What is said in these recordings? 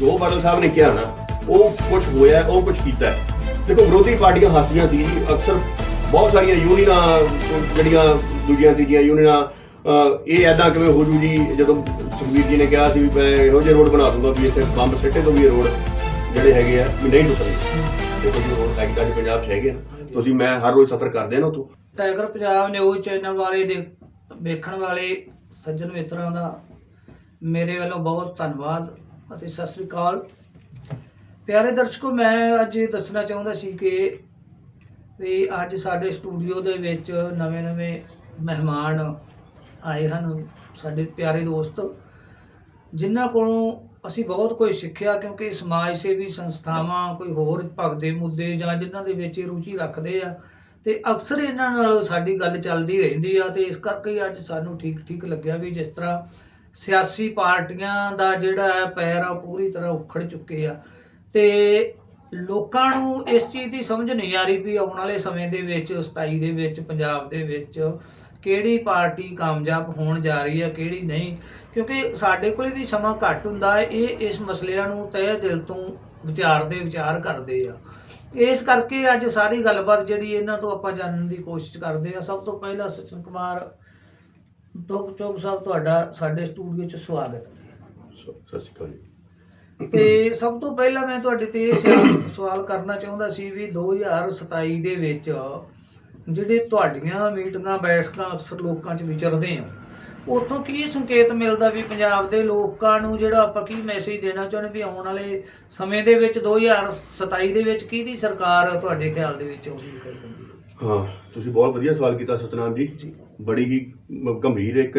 ਜੋ ਬਾਦਲ ਸਾਹਿਬ ਨੇ ਕਿਹਾ ਨਾ, ਉਹ ਕੁਝ ਹੋਇਆ, ਉਹ ਕੁਝ ਕੀਤਾ। ਦੇਖੋ, ਵਿਰੋਧੀ ਪਾਰਟੀਆਂ ਹੱਸਦੀਆਂ ਸੀ ਜੀ, ਅਕਸਰ ਬਹੁਤ ਸਾਰੀਆਂ ਯੂਨੀਅਨਾਂ ਜਿਹੜੀਆਂ ਦੂਜੀਆਂ ਤੀਜੀਆਂ ਯੂਨੀਅਨਾਂ ਇਹ ਐਦਾਂ ਕਿਵੇਂ ਹੋ ਜੂ ਜੀ, ਜਦੋਂ ਸੁਖਬੀਰ ਜੀ ਨੇ ਕਿਹਾ ਸੀ ਵੀ ਮੈਂ ਇਹੋ ਜਿਹੇ ਰੋਡ ਬਣਾ ਦੂੰਗਾ ਵੀ ਇੱਥੇ ਬੰਬ ਸਿੱਟੇ ਤੋਂ ਵੀ ਇਹ ਰੋਡ ਜਿਹੜੇ ਹੈਗੇ ਆ, ਵੀ ਨਹੀਂ ਟੁੱਟਣਗੇ ਦੇਖੋ ਜੀ ਰੋਡ ਐਕਟਾਂ ਚ ਪੰਜਾਬ 'ਚ ਹੈਗੇ ਆ ਨਾ। ਤੁਸੀਂ, ਮੈਂ ਹਰ ਰੋਜ਼ ਸਫ਼ਰ ਕਰਦੇ ਆ ਨਾ ਉਤੋਂ ਟਾਈਗਰ ਪੰਜਾਬ ਨਿਊਜ਼ ਚੈਨਲ ਵਾਲੇ ਦੇ, ਵੇਖਣ ਵਾਲੇ ਸੱਜਣ ਮਿੱਤਰਾਂ ਦਾ ਮੇਰੇ ਵੱਲੋਂ ਬਹੁਤ ਧੰਨਵਾਦ। ਅਤੇ ਸਤਿ ਸ੍ਰੀ ਅਕਾਲ। ਪਿਆਰੇ ਦਰਸ਼ਕੋ, ਮੈਂ ਅੱਜ ਇਹ ਦੱਸਣਾ ਚਾਹੁੰਦਾ ਸੀ ਕਿ ਵੀ ਅੱਜ ਸਾਡੇ ਸਟੂਡੀਓ ਦੇ ਵਿੱਚ ਨਵੇਂ-ਨਵੇਂ ਮਹਿਮਾਨ ਆਏ ਹਨ, ਸਾਡੇ ਪਿਆਰੇ ਦੋਸਤ, ਜਿਨ੍ਹਾਂ ਕੋਲੋਂ ਅਸੀਂ ਬਹੁਤ ਕੁਝ ਸਿੱਖਿਆ, ਕਿਉਂਕਿ ਸਮਾਜ ਸੇਵੀ ਸੰਸਥਾਵਾਂ, ਕੋਈ ਹੋਰ ਭਗਦੇ ਮੁੱਦੇ ਜਾਂ ਜਿਨ੍ਹਾਂ ਦੇ ਵਿੱਚ ਰੁਚੀ ਰੱਖਦੇ ਆ, ਤੇ ਅਕਸਰ ਇਹਨਾਂ ਨਾਲ ਸਾਡੀ ਗੱਲ ਚੱਲਦੀ ਰਹਿੰਦੀ ਆ, ਤੇ ਇਸ ਕਰਕੇ ਅੱਜ ਸਾਨੂੰ ਠੀਕ ਠੀਕ ਲੱਗਿਆ ਵੀ ਜਿਸ ਤਰ੍ਹਾਂ ਸਿਆਸੀ ਪਾਰਟੀਆਂ ਦਾ ਜਿਹੜਾ ਹੈ ਪੈਰ ਆ ਉਹ ਪੂਰੀ ਤਰ੍ਹਾਂ ਉਖੜ ਚੁੱਕੇ ਆ। ਤੇ ਲੋਕਾਂ ਨੂੰ ਇਸ ਚੀਜ਼ ਦੀ ਸਮਝ ਨਹੀਂ ਆ ਰਹੀ ਵੀ ਆਉਣ ਵਾਲੇ ਸਮੇਂ ਦੇ ਵਿੱਚ 27 ਦੇ ਵਿੱਚ, ਪੰਜਾਬ ਦੇ ਵਿੱਚ ਕਿਹੜੀ ਪਾਰਟੀ ਕਾਮਯਾਬ ਹੋਣ ਜਾ ਰਹੀ ਹੈ ਕਿਹੜੀ ਨਹੀਂ। ਕਿਉਂਕਿ ਸਾਡੇ ਕੋਲੇ ਵੀ ਸਮਾਂ ਘੱਟ ਹੁੰਦਾ ਹੈ, ਇਹ ਇਸ ਮਸਲਿਆਂ ਨੂੰ ਤਹਿ ਦਿਲ ਤੋਂ ਵਿਚਾਰਦੇ ਵਿਚਾਰ ਕਰਦੇ ਆ। ਇਸ ਕਰਕੇ ਅੱਜ ਸਾਰੀ ਗੱਲਬਾਤ ਜਿਹੜੀ ਇਹਨਾਂ ਤੋਂ ਆਪਾਂ ਜਾਣਨ ਦੀ ਕੋਸ਼ਿਸ਼ ਕਰਦੇ ਆ, ਸਭ ਤੋਂ ਪਹਿਲਾਂ ਸਚਨ ਕੁਮਾਰ ਦੁੱਖ ਚੌਕ ਸਾਹਿਬ ਤੁਹਾਡਾ ਸਾਡੇ ਸਟੂਡੀਓ 'ਚ ਸਵਾਗਤ ਹੈ ਸਤਿ ਸ਼੍ਰੀ ਅਕਾਲ ਜੀ। ਤੇ ਸਭ ਤੋਂ ਪਹਿਲਾਂ ਮੈਂ ਤੁਹਾਡੇ ਤੇ ਇਹ ਸਵਾਲ- ਸਵਾਲ ਕਰਨਾ ਚਾਹੁੰਦਾ ਸੀ ਵੀ 2027 ਦੇ ਵਿੱਚ ਜਿਹੜੇ ਤੁਹਾਡੀਆਂ ਮੀਟਿੰਗਾਂ ਬੈਠਕਾਂ ਅਕਸਰ ਲੋਕਾਂ 'ਚ ਵਿਚਰਦੇ ਆ ਉਥੋਂ ਕੀ ਸੰਕੇਤ ਮਿਲਦਾ ਵੀ ਪੰਜਾਬ ਦੇ ਲੋਕਾਂ ਨੂੰ ਜਿਹੜਾ ਆਪਾਂ ਕੀ ਮੈਸੇਜ ਦੇਣਾ ਚਾਹੁੰਦੇ ਵੀ ਆਉਣ ਵਾਲੇ ਸਮੇਂ ਦੇ ਵਿੱਚ 2027 ਦੇ ਵਿੱਚ ਕਿਹਦੀ ਸਰਕਾਰ ਤੁਹਾਡੇ ਖਿਆਲ ਦੇ ਵਿੱਚ ਆਉਂਦੀ ਦਿਖਾਈ ਦਿੰਦੀ ਹੈ? ਹਾਂ ਤੁਸੀਂ ਬਹੁਤ ਵਧੀਆ ਸਵਾਲ ਕੀਤਾ ਸਤਨਾਮ ਜੀ। ਬੜੀ ਹੀ ਗੰਭੀਰ ਇੱਕ